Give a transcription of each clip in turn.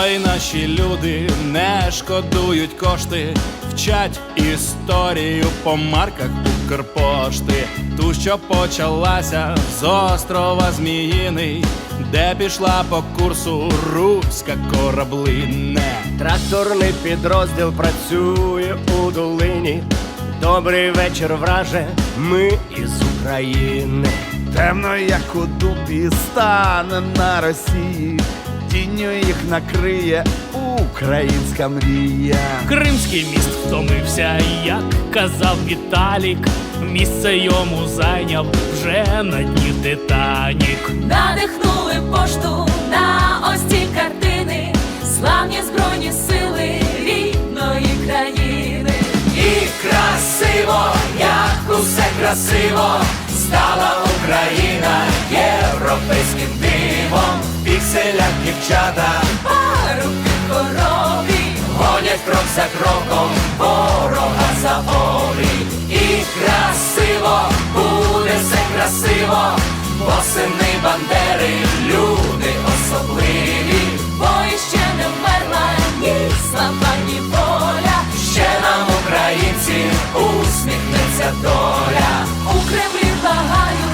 Хай наші люди не шкодують кошти, вчать історію по марках Укрпошти, ту, що почалася з острова Зміїний, де пішла по курсу руська кораблине. Тракторний підрозділ працює у долині. Добрий вечір, враже, ми із України. Темно, як у дупі, стане на Росії, тінню їх накриє українська мрія. Кримський міст втомився, як казав Віталік. Місце йому зайняв вже на дні Титанік. Надихнули пошту на ось ці картини, славні збройні сили рідної країни. І красиво, як усе красиво, дівчата Парубки хорові, гонять крок за кроком, ворога за обрій. І красиво, буде все красиво, бо сини бандери, люди особливі. бо іще не вмерла ні слава, ні воля. Ще нам, українці, усміхнеться доля. У Кремлі благають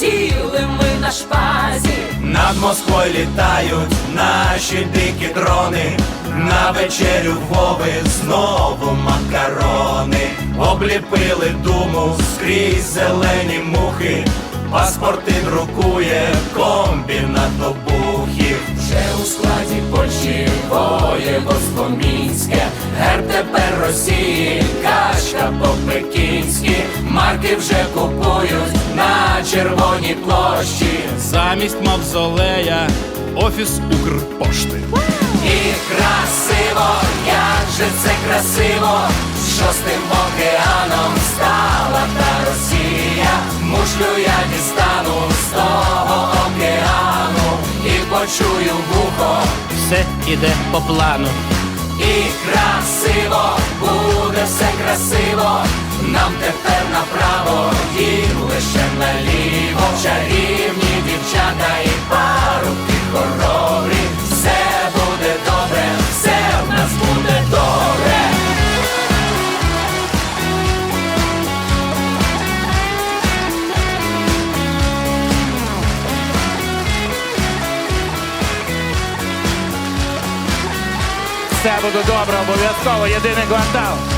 вертіли ми на шпазі. Над Москвою літають наші дикі дрони. На вечерю Вови знову макарони. Обліпили думу скрізь зелені мухи. Паспорти друкує комбінат обухів. Вже у складі Польщі воєводство Мінське, герб тепер Росії, кашка по-пекінськи, марки вже червоній площі. Замість мавзолея офіс Укрпошти. І красиво, як же це красиво, шостим океаном стала та Росія. Мушлю я дістану з того океану і почую вухо. Все іде по плану. І красиво, буде все красиво. Нам тепер направо, їм лише наліво. Чарівні дівчата і парубки хоробрі. Все буде добре, все в нас буде добре. Все буде добре, обов'язково єдиний квартал.